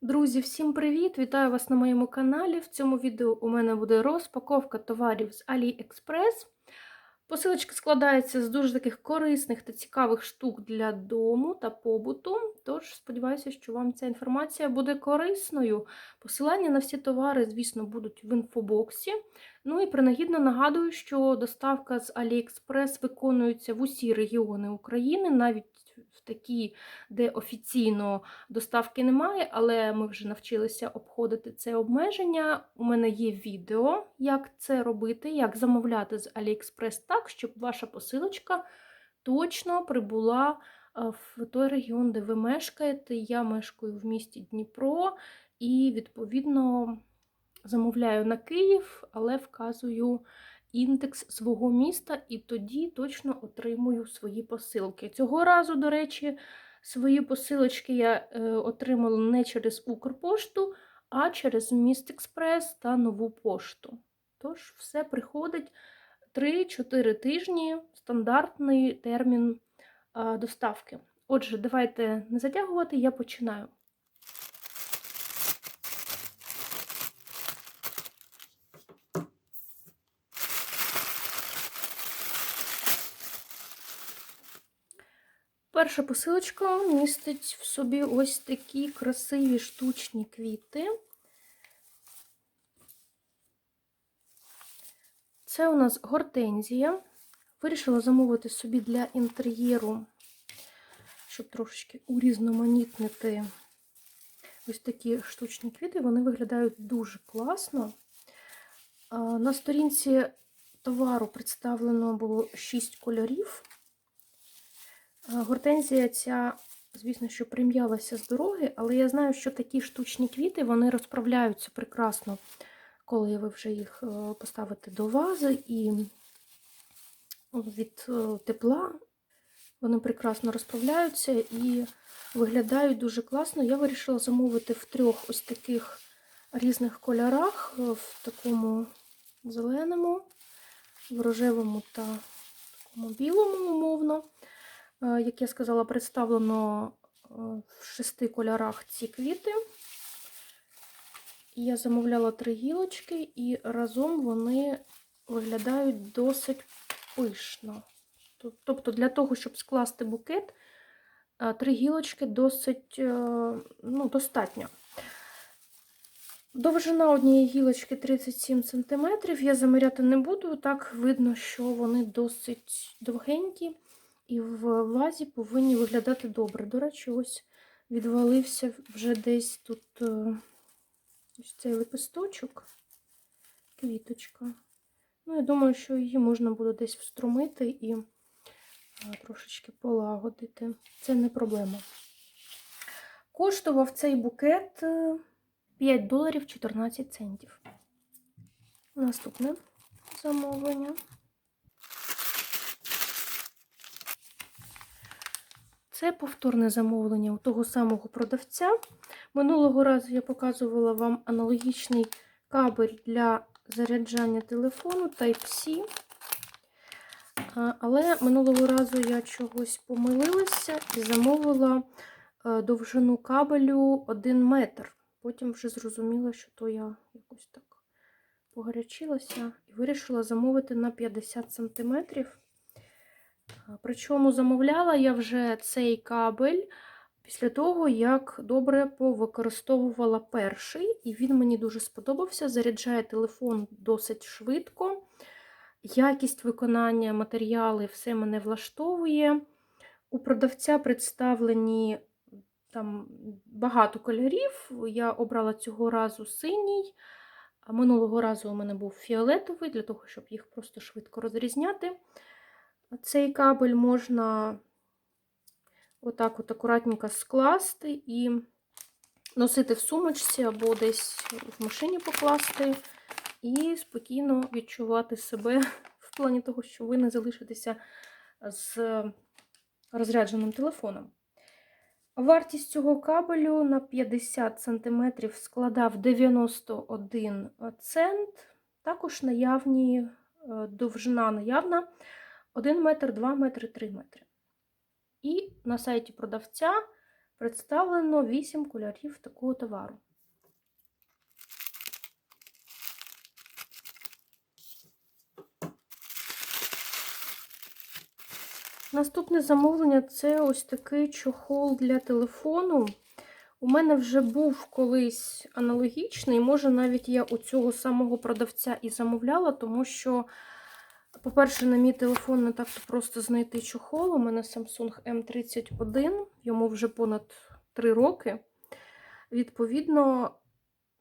Друзі, всім привіт! Вітаю вас на моєму каналі. В цьому відео у мене буде розпаковка товарів з AliExpress. Посилочка складається з дуже таких корисних та цікавих штук для дому та побуту. Тож, сподіваюся, що вам ця інформація буде корисною. Посилання на всі товари, звісно, будуть в інфобоксі. Ну і принагідно нагадую, що доставка з AliExpress виконується в усі регіони України, навіть такі, де офіційно доставки немає, але ми вже навчилися обходити це обмеження. У мене є відео, як це робити, як замовляти з AliExpress так, щоб ваша посилочка точно прибула в той регіон, де ви мешкаєте. Я мешкаю в місті Дніпро і, відповідно, замовляю на Київ, але вказую індекс свого міста, і тоді точно отримую свої посилки. Цього разу, до речі, свої посилочки я е, отримала не через Укрпошту, а через Міст Експрес та нову пошту. Тож, все приходить 3-4 тижні стандартний термін доставки. Отже, давайте не затягувати, я починаю. Перша посилочка містить в собі ось такі красиві штучні квіти. Це у нас гортензія. Вирішила замовити собі для інтер'єру, щоб трошечки урізноманітнити ось такі штучні квіти. Вони виглядають дуже класно. На сторінці товару представлено було 6 кольорів. Гортензія ця, звісно, що прим'ялася з дороги, але я знаю, що такі штучні квіти вони розправляються прекрасно, коли ви вже їх е, поставите до вази, і від е, тепла вони прекрасно розправляються і виглядають дуже класно. Я вирішила замовити в трьох ось таких різних кольорах: е, в такому зеленому, в рожевому та такому білому, умовно. Е, як я сказала, представлено е, в шести кольорах ці квіти. Я замовляла три гілочки, і разом вони виглядають досить пишно. Тобто, для того, щоб скласти букет, е, три гілочки досить ну, достатньо. Довжина однієї гілочки 37 см. Я заміряти не буду, так видно, що вони досить довгенькі і в вазі повинні виглядати добре. До речі, ось відвалився вже десь тут е, ось цей лепесточок, квіточка. Ну, я думаю, що її можна буде десь вструмити і е, трошечки полагодити. Це не проблема. Коштував цей букет 5 е, доларів 14 центів. Наступне замовлення. Це повторне замовлення у того самого продавця. Минулого разу я показувала вам аналогічний кабель для заряджання телефону Type-C. Але минулого разу я чогось помилилася і замовила е, довжину кабелю 1 метр. Потім вже зрозуміла, що то я якось так погарячилася і вирішила замовити на 50 см. Причому замовляла я вже цей кабель після того, як добре повикористовувала перший, і він мені дуже сподобався. Заряджає телефон досить швидко. Якість виконання матеріали все мене влаштовує. У продавця представлені там багато кольорів. Я обрала цього разу синій. а Минулого разу у мене був фіолетовий, для того, щоб їх просто швидко розрізняти. Цей кабель можна отак от акуратненько скласти і носити в сумочці або десь в машині покласти, і спокійно відчувати себе в плані того, що ви не залишитеся з розрядженим телефоном. Вартість цього кабелю на 50 см складав 91 цент, також наявні, е, довжина наявна 1 метр, 2 метри, 3 метри. І на сайті продавця представлено 8 кольорів такого товару. Наступне замовлення це ось такий чохол для телефону. У мене вже був колись аналогічний, може, навіть я у цього самого продавця і замовляла, тому що, по-перше, на мій телефон не так-то просто знайти чохол. У мене Samsung M31, йому вже понад 3 роки. Відповідно,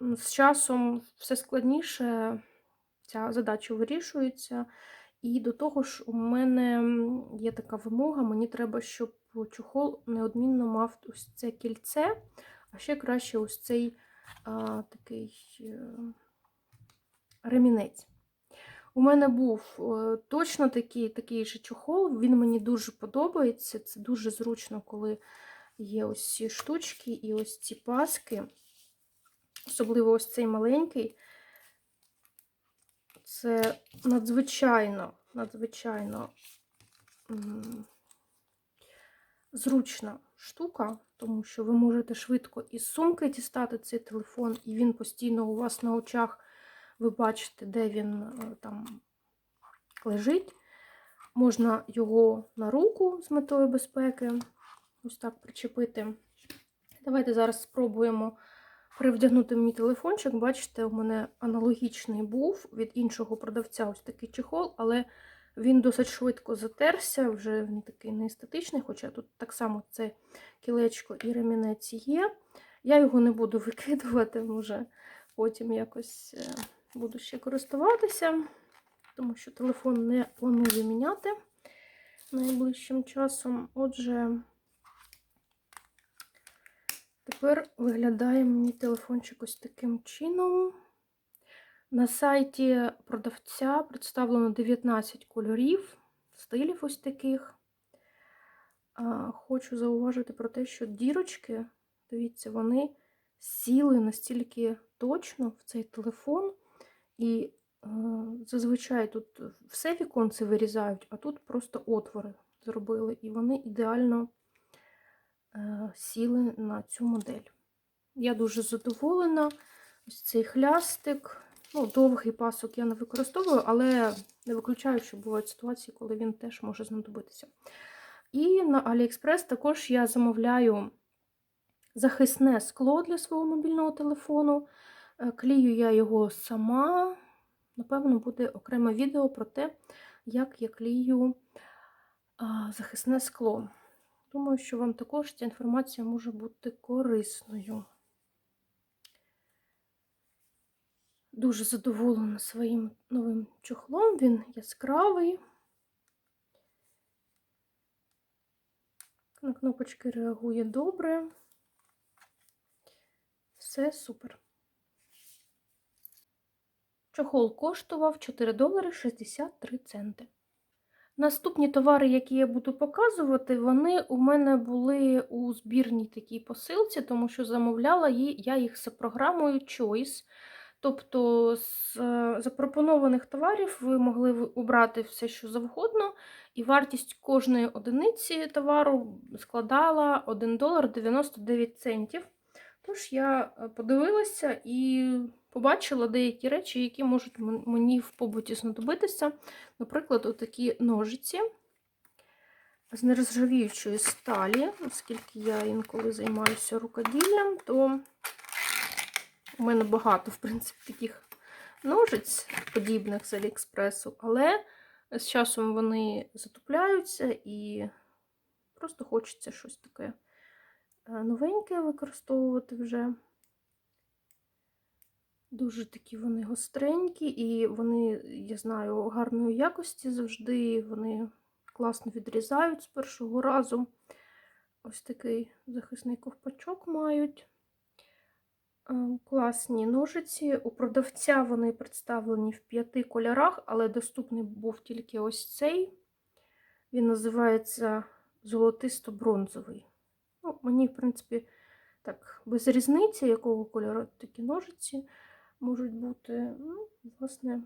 з часом все складніше ця задача вирішується. І до того ж, у мене є така вимога, мені треба, щоб чохол неодмінно мав ось це кільце, а ще краще ось цей а, такий е, ремінець. У мене був е, точно такий такий же чохол, він мені дуже подобається. Це дуже зручно, коли є ось ці штучки і ось ці паски. Особливо ось цей маленький. Це надзвичайно, надзвичайно зручна штука, тому що ви можете швидко із сумки дістати цей телефон, і він постійно у вас на очах, ви бачите, де він е, там лежить. Можна його на руку з метою безпеки, ось так причепити. Давайте зараз спробуємо привдягнути мій телефончик. Бачите, у мене аналогічний був від іншого продавця ось такий чехол, але він досить швидко затерся, вже він такий не естетичний, хоча тут так само це кілечко і ремінець є. Я його не буду викидувати, може потім якось е, буду ще користуватися, тому що телефон не планую міняти найближчим часом. Отже, Тепер виглядає мій телефончик ось таким чином. На сайті продавця представлено 19 кольорів, стилів ось таких. Хочу зауважити про те, що дірочки, дивіться, вони сіли настільки точно в цей телефон, і зазвичай тут все віконце вирізають, а тут просто отвори зробили, і вони ідеально. Е, сіли на цю модель. Я дуже задоволена. Ось цей хлястик. Ну, Довгий пасок я не використовую, але не виключаю, що бувають ситуації, коли він теж може знадобитися. І на AliExpress також я замовляю захисне скло для свого мобільного телефону. Е, клію я його сама. Напевно, буде окреме відео про те, як я клію захисне скло. Думаю, що вам також ця інформація може бути корисною. Дуже задоволена своїм новим чохлом, він яскравий. На кнопочки реагує добре. Все супер. Чохол коштував 4 долари 63 центи. Наступні товари, які я буду показувати, вони у мене були у збірній такій посилці, тому що замовляла я їх за програмою Choice. Тобто з е, запропонованих товарів ви могли обрати все, що завгодно, і вартість кожної одиниці товару складала 1 долар 99 центів. Тож я е, подивилася і побачила деякі речі, які можуть мені в побуті знадобитися. Наприклад, отакі ножиці з нержавіючої сталі, оскільки я інколи займаюся рукоділлям, то у мене багато, в принципі, таких ножиць, подібних з Аліекспресу, але з часом вони затупляються і просто хочеться щось таке е, новеньке використовувати вже. Дуже такі вони гостренькі, і вони, я знаю, гарної якості завжди. Вони класно відрізають з першого разу. Ось такий захисний ковпачок мають. Класні ножиці. У продавця вони представлені в п'яти кольорах, але доступний був тільки ось цей. Він називається золотисто-бронзовий. Ну, Мені, в принципі, так, без різниці, якого кольору такі ножиці можуть бути, ну, власне,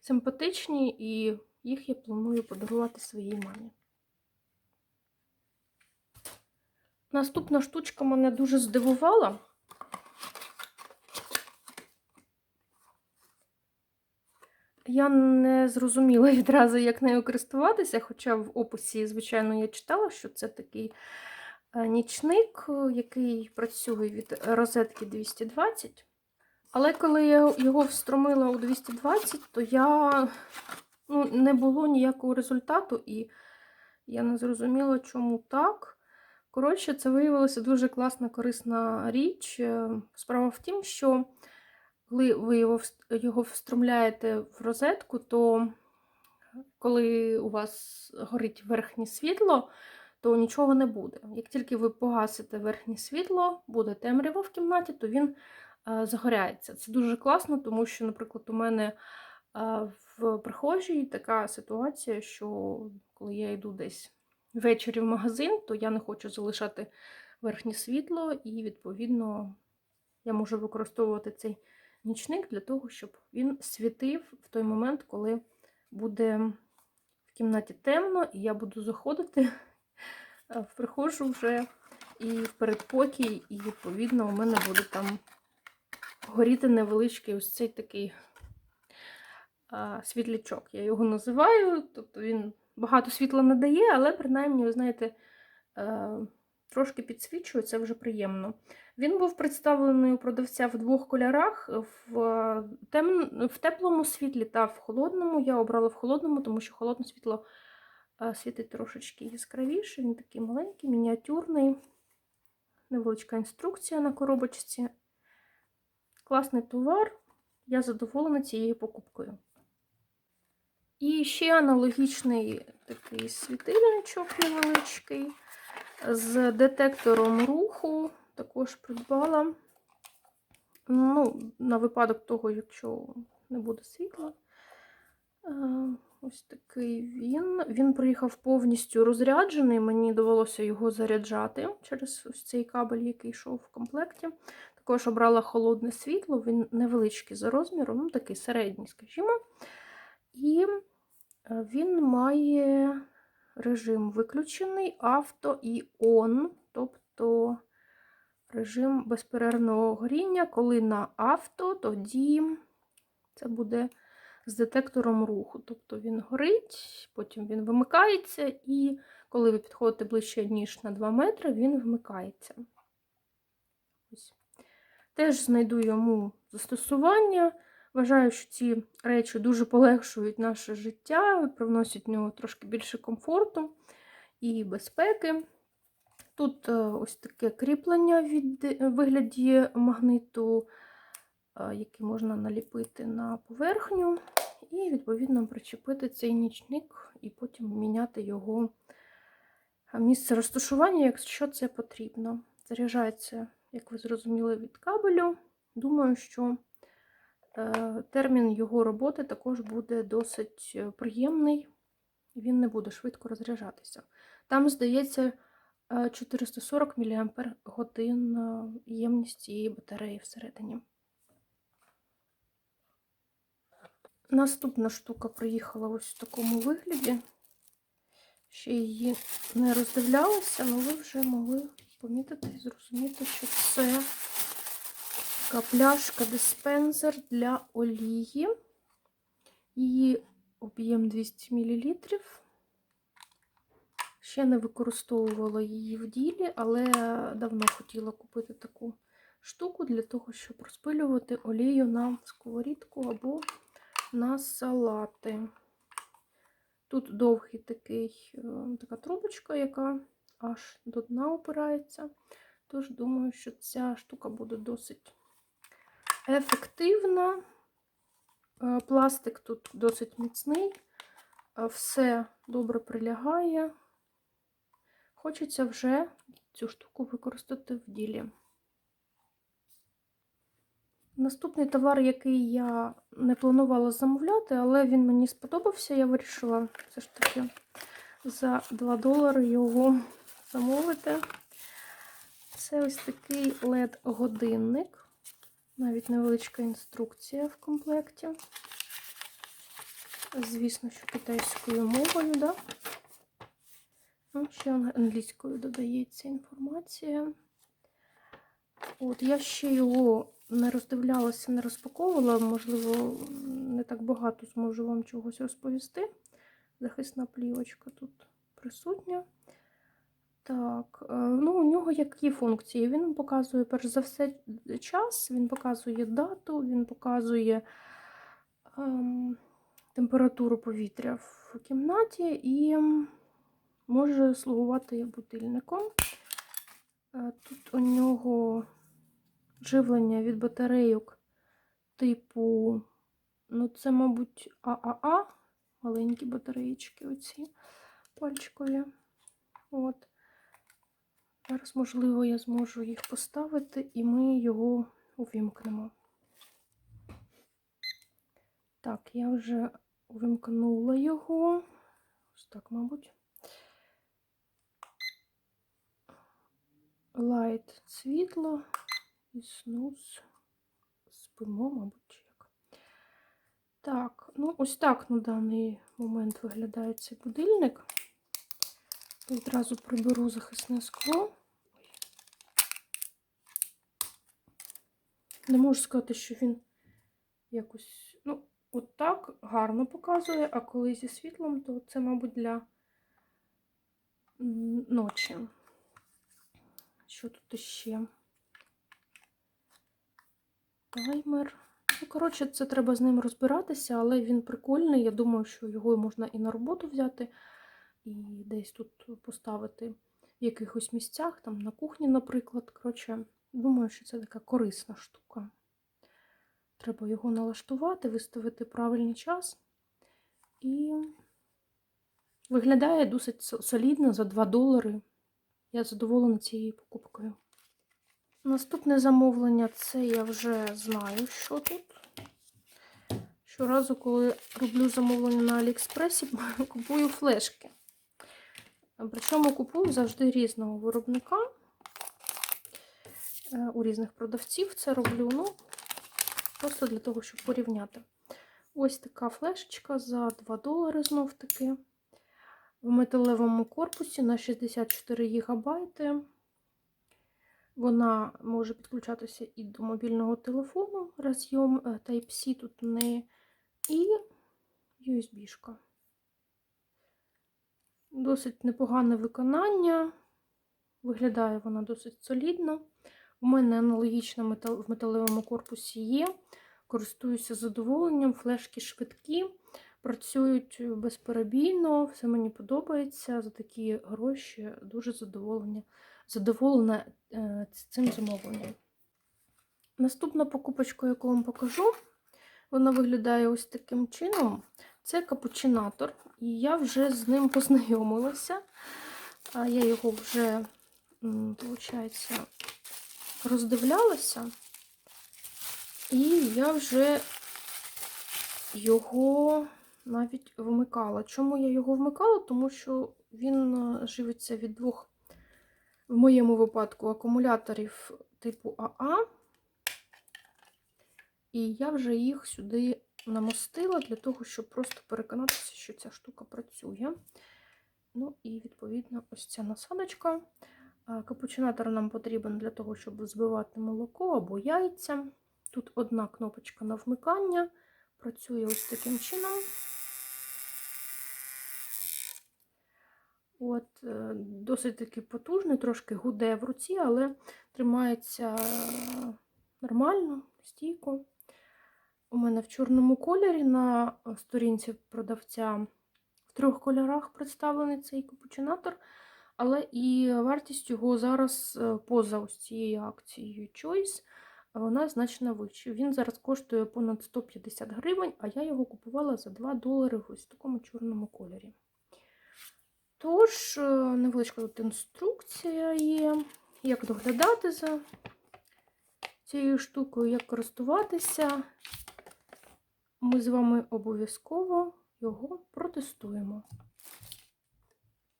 симпатичні, і їх я планую подарувати своїй мамі. Наступна штучка мене дуже здивувала. Я не зрозуміла відразу, як нею користуватися, хоча в описі, звичайно, я читала, що це такий е, нічник, який працює від розетки 220. Але коли я його встромила у 220, то я ну, не було ніякого результату, і я не зрозуміла, чому так. Коротше, це виявилася дуже класна, корисна річ. Е, Справа в тім, що коли ви його, його встромляєте в розетку, то коли у вас горить верхнє світло, то нічого не буде. Як тільки ви погасите верхнє світло, буде темрява в кімнаті, то він загоряється. Це дуже класно, тому що, наприклад, у мене е, в прихожій така ситуація, що коли я йду десь ввечері в магазин, то я не хочу залишати верхнє світло, і, відповідно, я можу використовувати цей нічник для того, щоб він світив в той момент, коли буде в кімнаті темно, і я буду заходити е, в прихожу вже і в передпокій, і, відповідно, у мене буде там горіти невеличкий ось цей такий а, світлячок. Я його називаю. Тобто він багато світла не дає, але принаймні, ви знаєте, е, трошки підсвічує, це вже приємно. Він був представлений у продавця в двох кольорах: в, тем... в теплому світлі та в холодному. Я обрала в холодному, тому що холодне світло е, світить трошечки яскравіше. Він такий маленький, мініатюрний, невеличка інструкція на коробочці. Класний товар. Я задоволена цією покупкою. І ще аналогічний такий світильничок невеличкий з детектором руху. Також придбала. Ну, на випадок того, якщо не буде світла. Ось такий він. Він приїхав повністю розряджений. Мені довелося його заряджати через ось цей кабель, який йшов в комплекті. Також обрала холодне світло, він невеличкий за розміром, ну такий середній, скажімо. І е, він має режим виключений, авто і он, тобто режим безперервного горіння. Коли на авто, тоді це буде з детектором руху. Тобто він горить, потім він вимикається, і коли ви підходите ближче, ніж на 2 метри, він вмикається. Теж знайду йому застосування. Вважаю, що ці речі дуже полегшують наше життя, привносять в нього трошки більше комфорту і безпеки. Тут е, ось таке кріплення від вигляді магниту, е, який можна наліпити на поверхню, і, відповідно, причепити цей нічник і потім міняти його місце розташування, якщо це потрібно. Заряджається, як ви зрозуміли, від кабелю. Думаю, що е, термін його роботи також буде досить е, приємний, він не буде швидко розряджатися. Там, здається, е, 440 мАч ємність цієї батареї всередині. Наступна штука приїхала ось в такому вигляді. Ще її не роздивлялася, але ви вже могли помітити і зрозуміти, що це така пляшка диспенсер для олії. Її об'єм 200 мл. Ще не використовувала її в ділі, але давно хотіла купити таку штуку для того, щоб розпилювати олію на сковорідку або на салати. Тут довгий такий, е, така трубочка, яка аж до дна опирається. Тож, думаю, що ця штука буде досить ефективна. Е, Пластик тут досить міцний, е, все добре прилягає. Хочеться вже цю штуку використати в ділі. Наступний товар, який я не планувала замовляти, але він мені сподобався, я вирішила все ж таки за 2 долари його замовити. Це ось такий LED-годинник. Навіть невеличка інструкція в комплекті. Звісно, що китайською мовою, да? Ну, ще англійською додається інформація. От, я ще його не роздивлялася, не розпаковувала, можливо, не так багато зможу вам чогось розповісти. Захисна плівочка тут присутня. Так, е, ну у нього які функції? Він показує, перш за все, час, він показує дату, він показує ем, температуру повітря в кімнаті і може слугувати будильником. Е, Тут у нього живлення від батарейок типу, ну це, мабуть, ААА, маленькі батареїчки оці пальчикові. От. Зараз, можливо, я зможу їх поставити, і ми його увімкнемо. Так, я вже увімкнула його. Ось так, мабуть. Лайт світло і снуз. Спимо, мабуть, як. Так, ну ось так на даний момент виглядає цей будильник. Відразу приберу захисне скло. Не можу сказати, що він якось, ну, от так гарно показує, а коли зі світлом, то це, мабуть, для ночі. Що тут ще? Таймер. Ну, коротше, це треба з ним розбиратися, але він прикольний. Я думаю, що його можна і на роботу взяти, і десь тут поставити в якихось місцях, там на кухні, наприклад. Коротше, думаю, що це така корисна штука. Треба його налаштувати, виставити правильний час. І виглядає досить солідно за 2 долари. Я задоволена цією покупкою. Наступне замовлення це я вже знаю, що тут. Щоразу, коли роблю замовлення на Аліекспресі, купую флешки. Причому купую завжди різного виробника. Е, У різних продавців це роблю. Ну, просто для того, щоб порівняти. Ось така флешечка за 2 долари знов таки. В металевому корпусі на 64 ГБ. Вона може підключатися і до мобільного телефону, розйом е, Type-C тут не і USB-шка. Досить непогане виконання. Виглядає вона досить солідно. У мене аналогічна метал, в металевому корпусі є. Користуюся задоволенням, флешки швидкі, працюють безперебійно, все мені подобається. За такі гроші дуже задоволення, задоволена е, цим замовленням. Наступна покупочка, яку вам покажу, вона виглядає ось таким чином. Це капучинатор, і я вже з ним познайомилася. Я його вже, виходить, роздивлялася. І я вже його навіть вмикала. Чому я його вмикала? Тому що він е, живиться від двох, в моєму випадку, акумуляторів типу АА. І я вже їх сюди намостила для того, щоб просто переконатися, що ця штука працює. Ну і, відповідно, ось ця насадочка. Капучинатор нам потрібен для того, щоб збивати молоко або яйця. Тут одна кнопочка на вмикання. Працює ось таким чином. От, е, Досить таки потужний, трошки гуде в руці, але тримається нормально, стійко. У мене в чорному кольорі на сторінці продавця в трьох кольорах представлений цей капучинатор, але і вартість його зараз е, поза ось цією акцією Choice, вона значно вища. Він зараз коштує понад 150 гривень, а я його купувала за 2 долари в ось такому чорному кольорі. Тож, е, невеличка тут інструкція є, як доглядати за цією штукою, як користуватися. Ми з вами обов'язково його протестуємо.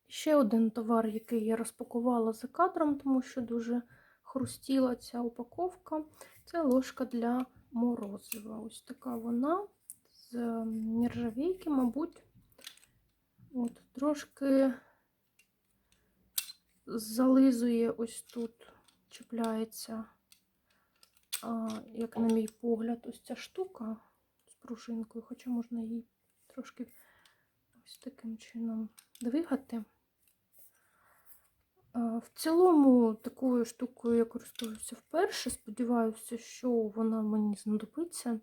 Ще один товар, який я розпакувала за кадром, тому що дуже хрустіла ця упаковка. Це ложка для морозива. Ось така вона з нержавійки, мабуть. От, Трошки зализує ось тут, чіпляється, як на мій погляд, ось ця штука з пружинкою, хоча можна її трошки ось таким чином двигати. В цілому такою штукою я користуюся вперше. Сподіваюся, що вона мені знадобиться.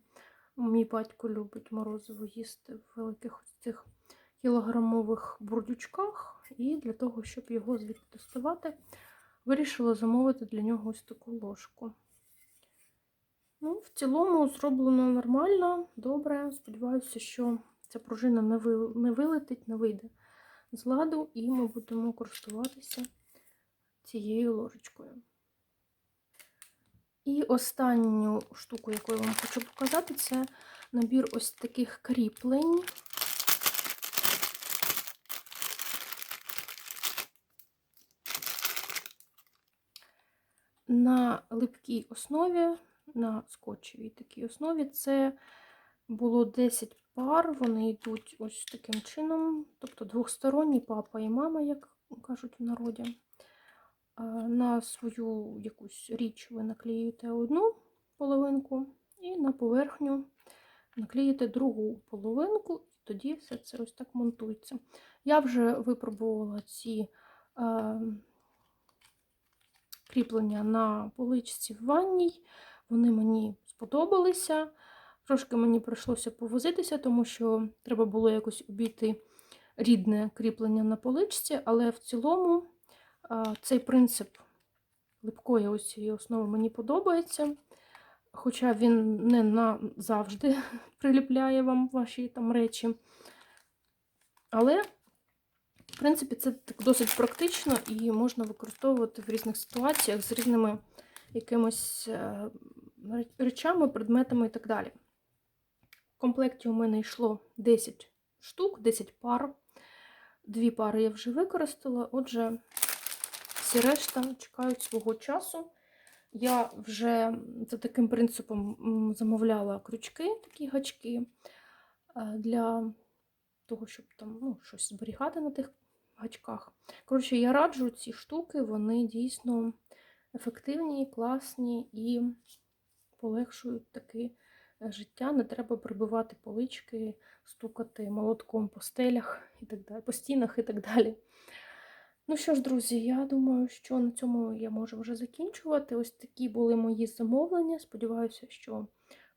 Мій батько любить морозиво їсти в великих ось цих кілограмових бурдючках. І для того, щоб його звідти доставати, вирішила замовити для нього ось таку ложку. Ну, в цілому зроблено нормально, добре. Сподіваюся, що ця пружина не, ви, не вилетить, не вийде з ладу, і ми будемо користуватися цією ложечкою. І останню штуку, яку я вам хочу показати, це набір ось таких кріплень. На липкій основі, на скотчевій такій основі, це було 10 пар, вони йдуть ось таким чином, тобто двохсторонні папа і мама, як кажуть в народі. На свою якусь річ ви наклеюєте одну половинку, і на поверхню наклеїте другу половинку, і тоді все це ось так монтується. Я вже випробувала ці е, кріплення на поличці в ванній, вони мені сподобалися. Трошки мені прийшлося повозитися, тому що треба було якось обійти рідне кріплення на поличці, але в цілому цей принцип липкої ось основи мені подобається. Хоча він не назавжди приліпляє вам ваші там речі. Але, в принципі, це так досить практично і можна використовувати в різних ситуаціях з різними якимось е, речами, предметами і так далі. В комплекті у мене йшло 10 штук, 10 пар. Дві пари я вже використала, отже, всі решта чекають свого часу. Я вже за таким принципом замовляла крючки, такі гачки, для того, щоб там ну, щось зберігати на тих гачках. Коротше, я раджу ці штуки, вони дійсно ефективні, класні і полегшують таки життя. Не треба прибивати полички, стукати молотком по стелях і так далі, по стінах і так далі. Ну що ж, друзі, я думаю, що на цьому я можу вже закінчувати. Ось такі були мої замовлення. Сподіваюся, що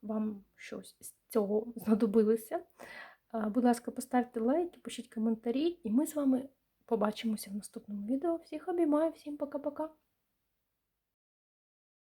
вам щось з цього знадобилося. Будь ласка, поставте лайки, пишіть коментарі, і ми з вами побачимося в наступному відео. Всіх обіймаю, всім пока-пока!